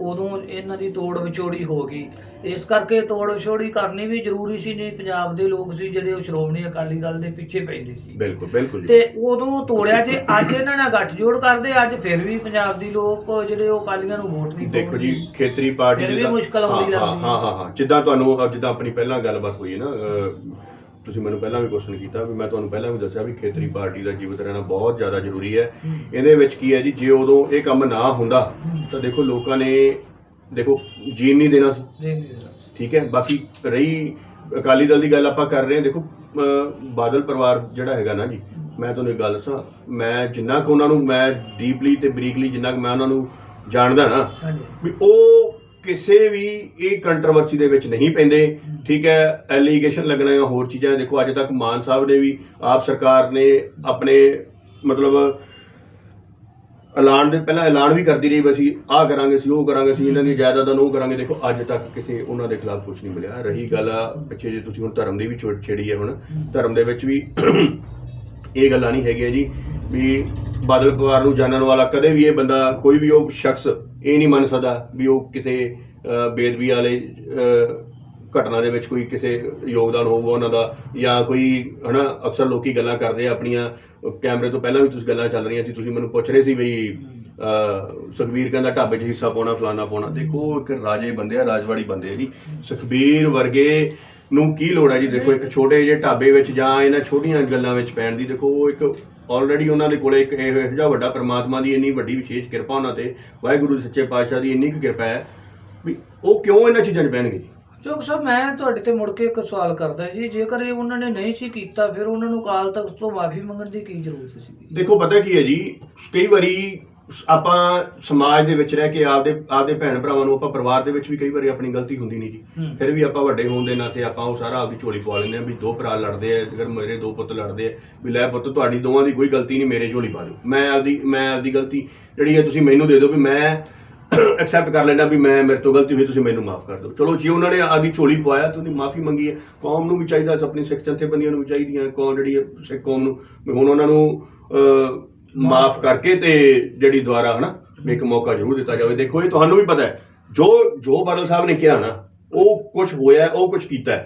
ਉਦੋਂ ਇਹਨਾਂ ਦੀ ਤੋੜ ਵਿਛੋੜੀ ਹੋ ਗਈ ਇਸ ਕਰਕੇ ਤੋੜ ਵਿਛੋੜੀ ਕਰਨੀ ਵੀ ਜ਼ਰੂਰੀ ਸੀ ਨਹੀਂ ਪੰਜਾਬ ਦੇ ਲੋਕ ਸੀ ਜਿਹੜੇ ਉਹ ਸ਼੍ਰੋਮਣੀ ਅਕਾਲੀ ਦਲ ਦੇ ਪਿੱਛੇ ਪੈਂਦੇ ਸੀ ਬਿਲਕੁਲ ਬਿਲਕੁਲ ਜੀ ਤੇ ਉਦੋਂ ਤੋੜਿਆ ਜੇ ਅੱਜ ਇਹਨਾਂ ਨਾਲ ਗੱਠਜੋੜ ਕਰਦੇ ਅੱਜ ਫਿਰ ਵੀ ਪੰਜਾਬ ਦੀ ਲੋਕ ਜਿਹੜੇ ਉਹ ਅਕਾਲੀਆਂ ਨੂੰ ਵੋਟ ਨਹੀਂ ਦੇਖੋ ਜੀ ਪਾਉਣਗੇ। ਖੇਤਰੀ ਪਾਰਟੀ ਫਿਰ ਵੀ ਦਾ- ਮੁਸ਼ਕਲ ਆਉਂਦੀ ਹਾਂ, ਲੱਗਦੀ ਹੈ। ਹਾਂ ਹਾਂ ਹਾਂ ਜਿੱਦਾਂ ਤੁਹਾਨੂੰ ਅਹ ਜਿੱਦਾਂ ਆਪਣੀ ਪਹਿਲਾਂ ਗੱਲਬਾਤ ਹੋਈ ਹੈ ਨਾ ਅਹ, ਤੁਸੀਂ ਮੈਨੂੰ ਪਹਿਲਾਂ ਵੀ ਕੁਐਸਚਨ ਕੀਤਾ ਵੀ ਮੈਂ ਤੁਹਾਨੂੰ ਪਹਿਲਾਂ ਵੀ ਦੱਸਿਆ ਵੀ ਖੇਤਰੀ ਪਾਰਟੀ ਦਾ ਜੀਵਤ ਰਹਿਣਾ ਬਹੁਤ ਜ਼ਿਆਦਾ ਜ਼ਰੂਰੀ ਹੈ। ਇਹਦੇ ਵਿੱਚ ਕੀ ਹੈ ਜੀ ਜੇ ਉਦੋਂ ਇਹ ਕੰਮ ਨਾ ਹੁੰਦਾ ਤਾਂ ਦੇਖੋ ਲੋਕਾਂ ਨੇ ਦੇਖੋ ਜੀਣ ਨਹੀਂ ਦੇਣਾ ਸੀ। ਠੀਕ ਹੈ ਬਾਕੀ ਰਹੀ ਅਕਾਲੀ ਦਲ ਦੀ ਗੱਲ ਆਪਾਂ ਕਰ ਰਹੇ ਹਾਂ। ਦੇਖੋ ਬਾਦਲ ਪਰਿਵਾਰ ਜਿਹੜਾ ਹੈਗਾ ਨਾ ਜੀ ਮੈਂ ਤੁਹਾਨੂੰ ਇੱਕ ਗੱਲ ਦੱਸਾਂ ਮੈਂ ਜਿੰਨਾ ਕੁ ਉਹਨਾਂ ਨੂੰ ਮੈਂ ਡੀਪਲੀ ਤੇ ਬਰੀਕਲੀ ਜਿੰਨਾ ਕੁ ਮੈਂ ਉਹਨਾਂ ਨੂੰ ਜਾਣਦਾ ਨਾ ਵੀ ਉਹ ਕਿਸੇ ਵੀ ਇਹ ਕੰਟਰੋਵਰਸੀ ਦੇ ਵਿੱਚ ਨਹੀਂ ਪੈਂਦੇ ਠੀਕ ਹੈ ਐਲੀਗੇਸ਼ਨ ਲੱਗਣਾ ਜਾਂ ਹੋਰ ਚੀਜ਼ਾਂ ਦੇਖੋ ਅੱਜ ਤੱਕ ਮਾਨ ਸਾਹਿਬ ਨੇ ਵੀ ਆਪ ਸਰਕਾਰ ਨੇ ਆਪਣੇ ਮਤਲਬ ਐਲਾਨ ਦੇ ਪਹਿਲਾਂ ਐਲਾਨ ਵੀ ਕਰਦੀ ਰਹੀ ਵੀ ਅਸੀਂ ਆਹ ਕਰਾਂਗੇ ਅਸੀਂ ਉਹ ਕਰਾਂਗੇ ਅਸੀਂ ਇਹਨਾਂ ਦੀ ਜਾਇਦਾਦਾਂ ਨੂੰ ਉਹ ਕਰਾਂਗੇ ਦੇਖੋ ਅੱਜ ਤੱਕ ਕਿਸੇ ਉਹਨਾਂ ਦੇ ਖਿਲਾਫ ਕੁਝ ਨਹੀਂ ਮਿਲਿਆ। ਰਹੀ ਗੱਲ ਆ ਪਿੱਛੇ ਜੇ ਤੁਸੀਂ ਹੁਣ ਧਰਮ ਦੀ ਵੀ ਛੋੜ ਛੇੜੀ ਹੈ ਹੁਣ ਧਰਮ ਦੇ ਵਿੱਚ ਵੀ ਇਹ ਗੱਲਾਂ ਨਹੀਂ ਹੈਗੀਆਂ ਜੀ ਵੀ ਬਾਦਲ ਪਰਿਵਾਰ ਨੂੰ ਜਾਣਨ ਵਾਲਾ ਕਦੇ ਵੀ ਇਹ ਬੰਦਾ ਕੋਈ ਵੀ ਉਹ ਸ਼ਖਸ ਇਹ ਨਹੀਂ ਮੰਨ ਸਕਦਾ ਵੀ ਉਹ ਕਿਸੇ ਬੇਦਬੀ ਵਾਲੇ ਘਟਨਾ ਦੇ ਵਿੱਚ ਕੋਈ ਕਿਸੇ ਯੋਗਦਾਨ ਹੋਊਗਾ ਉਹਨਾਂ ਦਾ ਜਾਂ ਕੋਈ, ਹਨਾ, ਅਕਸਰ ਲੋਕੀ ਗੱਲਾਂ ਕਰਦੇ ਆ ਆਪਣੀਆਂ, ਕੈਮਰੇ ਤੋਂ ਪਹਿਲਾਂ ਵੀ ਤੁਸੀਂ ਗੱਲਾਂ ਚੱਲ ਰਹੀਆਂ ਸੀ, ਤੁਸੀਂ ਮੈਨੂੰ ਪੁੱਛ ਰਹੇ ਸੀ ਵੀ ਸੁਖਬੀਰ ਕਹਿੰਦਾ ਢਾਬੇ 'ਚ ਹਿੱਸਾ ਪਾਉਣਾ ਫਲਾਣਾ ਪਾਉਣਾ। ਦੇਖੋ ਇੱਕ ਰਾਜੇ ਬੰਦੇ ਆ, ਰਾਜਵਾੜੀ ਬੰਦੇ ਆ ਜੀ। ਸੁਖਬੀਰ ਵਰਗੇ ਨੂੰ ਕੀ ਲੋੜ ਹੈ ਜੀ? ਦੇਖੋ, ਇੱਕ ਛੋਟੇ ਜਿਹੇ ਢਾਬੇ ਵਿੱਚ ਜਾਂ ਇਹਨਾਂ ਛੋਟੀਆਂ ਗੱਲਾਂ ਵਿੱਚ ਪੈਣ ਦੀ, ਦੇਖੋ, ਉਹ ਇੱਕ ਆਲਰੇਡੀ ਉਹਨਾਂ ਦੇ ਕੋਲੇ ਇੱਕ ਇਹੋ ਜਿਹਾ ਵੱਡਾ ਪ੍ਰਮਾਤਮਾ ਦੀ ਇੰਨੀ ਵੱਡੀ ਵਿਸ਼ੇਸ਼ ਕਿਰਪਾ ਉਹਨਾਂ ਤੇ ਵਾਹਿਗੁਰੂ ਸੱਚੇ ਪਾਤਸ਼ਾਹ ਦੀ ਇੰਨੀ ਕੁ ਕਿਰਪਾ ਹੈ ਵੀ ਉਹ ਕਿਉਂ ਇਹਨਾਂ ਚੀਜ਼ਾਂ 'ਚ ਪੈਣਗੇ ਜੀ? ਚੋਕ ਸਾਹਿਬ ਮੈਂ ਤੁਹਾਡੇ ਤੇ ਮੁੜ ਕੇ ਇੱਕ ਸਵਾਲ ਕਰਦਾ ਜੀ ਜੇਕਰ ਇਹ ਉਹਨਾਂ ਨੇ ਨਹੀਂ ਸੀ ਕੀਤਾ ਫਿਰ ਉਹਨਾਂ ਨੂੰ ਕਾਲ ਤਖਤ ਤੋਂ ਮਾਫੀ ਮੰਗਣ ਦੀ ਕੀ ਜ਼ਰੂਰਤ ਸੀ? ਦੇਖੋ ਪਤਾ ਕੀ ਹੈ ਜੀ ਕਈ ਵਾਰੀ ਆਪਾਂ ਸਮਾਜ ਦੇ ਵਿੱਚ ਰਹਿ ਕੇ ਆਪਦੇ ਆਪਦੇ ਭੈਣ ਭਰਾਵਾਂ ਨੂੰ ਆਪਾਂ ਪਰਿਵਾਰ ਦੇ ਵਿੱਚ ਵੀ ਕਈ ਵਾਰੀ ਆਪਣੀ ਗਲਤੀ ਹੁੰਦੀ ਨਹੀਂ ਜੀ। ਫਿਰ ਵੀ ਆਪਾਂ ਵੱਡੇ ਹੋਣ ਦੇ ਨਾਤੇ ਆਪਾਂ ਉਹ ਸਾਰਾ ਆਪਦੀ ਝੋਲੀ ਪਵਾ ਲੈਂਦੇ ਆ ਵੀ ਦੋ ਭਰਾ ਲੜਦੇ ਆ ਅਗਰ ਮੇਰੇ ਦੋ ਪੁੱਤ ਲੜਦੇ ਆ ਵੀ ਲੈ ਪੁੱਤ ਤੁਹਾਡੀ ਦੋਵਾਂ ਦੀ ਕੋਈ ਗਲਤੀ ਨਹੀਂ ਮੇਰੇ ਝੋਲੀ ਪਾ ਦਿਓ। ਮੈਂ ਆਪਦੀ ਮੈਂ ਆਪਦੀ ਗਲਤੀ ਜਿਹੜੀ ਹੈ ਤੁਸੀਂ ਮੈਨੂੰ ਦੇ ਦਿਓ ਵੀ ਮੈਂ ਐਕਸੈਪਟ ਕਰ ਲੈਣਾ ਵੀ ਮੈਂ ਮੇਰੇ ਤੋਂ ਗਲਤੀ ਹੋਈ ਤੁਸੀਂ ਮੈਨੂੰ ਮਾਫ ਕਰ ਦਿਓ। ਚਲੋ ਜੀ ਉਹਨਾਂ ਨੇ ਆਪਦੀ ਝੋਲੀ ਪਵਾਇਆ ਤੇ ਉਹਦੀ ਮਾਫੀ ਮੰਗੀ ਹੈ। ਕੌਮ ਨੂੰ ਵੀ ਚਾਹੀਦਾ ਆਪਣੀ ਸਿੱਖ ਜਥੇਬੰਦੀਆਂ ਨੂੰ ਵੀ ਚਾਹੀਦੀਆਂ ਕੌਮ ਜਿਹੜੀ ਹੈ ਸਿੱਖ ਕੌਮ ਨੂੰ ਹੁਣ ਉਹਨਾਂ ਨੂੰ ਮਾਫ ਕਰਕੇ ਤੇ ਜਿਹੜੀ ਦੁਆਰਾ ਹਨਾ, ਵੀ ਇੱਕ ਮੌਕਾ ਜ਼ਰੂਰ ਦਿੱਤਾ ਜਾਵੇ। ਦੇਖੋ, ਇਹ ਤੁਹਾਨੂੰ ਵੀ ਪਤਾ ਹੈ, ਜੋ ਜੋ ਬਾਦਲ ਸਾਹਿਬ ਨੇ ਕਿਹਾ ਨਾ, ਉਹ ਕੁਝ ਹੋਇਆ ਉਹ ਕੁਝ ਕੀਤਾ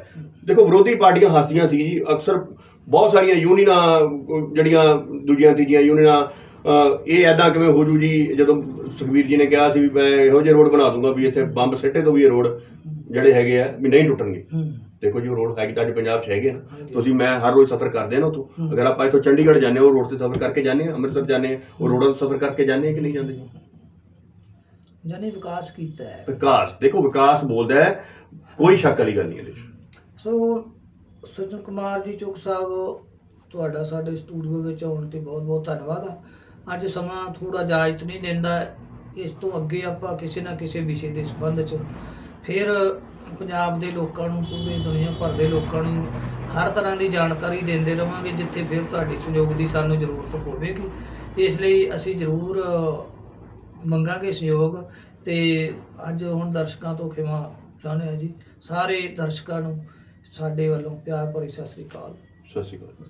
ਦੇਖੋ, ਵਿਰੋਧੀ ਪਾਰਟੀਆਂ ਹੱਸਦੀਆਂ ਸੀ ਜੀ, ਅਕਸਰ ਬਹੁਤ ਸਾਰੀਆਂ ਯੂਨੀਅਨਾਂ ਜਿਹੜੀਆਂ ਦੂਜੀਆਂ, ਤੀਜੀਆਂ ਯੂਨੀਅਨਾਂ ਇਹ ਐਦਾਂ ਕਿਵੇਂ ਹੋ ਜੂ ਜੀ, ਜਦੋਂ ਸੁਖਵੀਰ ਜੀ ਨੇ ਕਿਹਾ ਸੀ ਵੀ ਮੈਂ ਇਹੋ ਜਿਹੇ ਰੋਡ ਬਣਾ ਦੂੰਗਾ ਵੀ ਇੱਥੇ ਬੰਬ ਸਿੱਟੇ ਤੋਂ ਵੀ ਇਹ ਰੋਡ ਜਿਹੜੇ ਹੈਗੇ ਆ, ਵੀ ਨਹੀਂ ਟੁੱਟਣਗੇ। ਦੇਖੋ ਜੀ ਉਹ ਰੋਡ ਹੈਗੀ ਤਾਂ ਅੱਜ ਪੰਜਾਬ 'ਚ ਹੈਗੇ ਨਾ। ਤੁਸੀਂ ਮੈਂ ਹਰ ਰੋਜ਼ ਸਫ਼ਰ ਕਰਦੇ ਨਾ ਉੱਥੋਂ। ਅਗਰ ਆਪਾਂ ਇੱਥੋਂ ਚੰਡੀਗੜ੍ਹ ਜਾਂਦੇ ਹਾਂ ਉਹ ਰੋਡ ਤੇ ਸਫ਼ਰ ਕਰਕੇ ਜਾਂਦੇ ਆ ਅੰਮ੍ਰਿਤਸਰ ਜਾਂਦੇ ਆ ਉਹ ਰੋਡਾਂ ਤੋਂ ਸਫ਼ਰ ਕਰਕੇ ਜਾਂਦੇ ਆ ਕਿ ਨਹੀਂ ਜਾਂਦੇ ਜਾਨੀ ਵਿਕਾਸ ਕੀਤਾ ਹੈ। ਵਿਕਾਸ ਦੇਖੋ ਵਿਕਾਸ ਬੋਲਦਾ ਹੈ ਕੋਈ ਸ਼ੱਕ ਵਾਲੀ ਗੱਲ ਨਹੀਂ ਇਹਦੇ 'ਚ। ਸੋ ਸੱਜਣ ਕੁਮਾਰ ਜੀ ਚੁੱਕ ਸਾਹਿਬ ਤੁਹਾਡਾ ਸਾਡੇ ਸਟੂਡੀਓ ਵਿੱਚ ਆਉਣ ਤੇ ਬਹੁਤ ਬਹੁਤ ਧੰਨਵਾਦ ਆ। ਅੱਜ ਸਮਾਂ ਥੋੜਾ ਇਜਾਜ਼ਤ ਨਹੀਂ ਦਿੰਦਾ। ਇਸ ਤੋਂ ਅੱਗੇ ਆਪਾਂ ਕਿਸੇ ਨਾ ਕਿਸੇ ਵਿਸ਼ੇ ਦੇ ਸੰਬੰਧ 'ਚ ਫਿਰ ਪੰਜਾਬ ਦੇ ਲੋਕਾਂ ਨੂੰ, ਪੂਰੇ ਦੁਨੀਆ ਭਰ ਦੇ ਲੋਕਾਂ ਨੂੰ ਹਰ ਤਰ੍ਹਾਂ ਦੀ ਜਾਣਕਾਰੀ ਦਿੰਦੇ ਰਵਾਂਗੇ, ਜਿੱਥੇ ਫਿਰ ਤੁਹਾਡੇ ਸਹਿਯੋਗ ਦੀ ਸਾਨੂੰ ਜ਼ਰੂਰਤ ਹੋਵੇਗੀ। ਇਸ ਲਈ ਅਸੀਂ ਜ਼ਰੂਰ ਮੰਗਾਂਗੇ ਸਹਿਯੋਗ ਤੇ ਅੱਜ ਹੁਣ ਦਰਸ਼ਕਾਂ ਤੋਂ ਖਿਮਾ ਚਾਹੁੰਦੇ ਹਾਂ ਜੀ। ਸਾਰੇ ਦਰਸ਼ਕਾਂ ਨੂੰ ਸਾਡੇ ਵੱਲੋਂ ਪਿਆਰ ਭਰੀ ਸਤਿ ਸ੍ਰੀ ਅਕਾਲ। ਸਤਿ ਸ਼੍ਰੀ ਅਕਾਲ।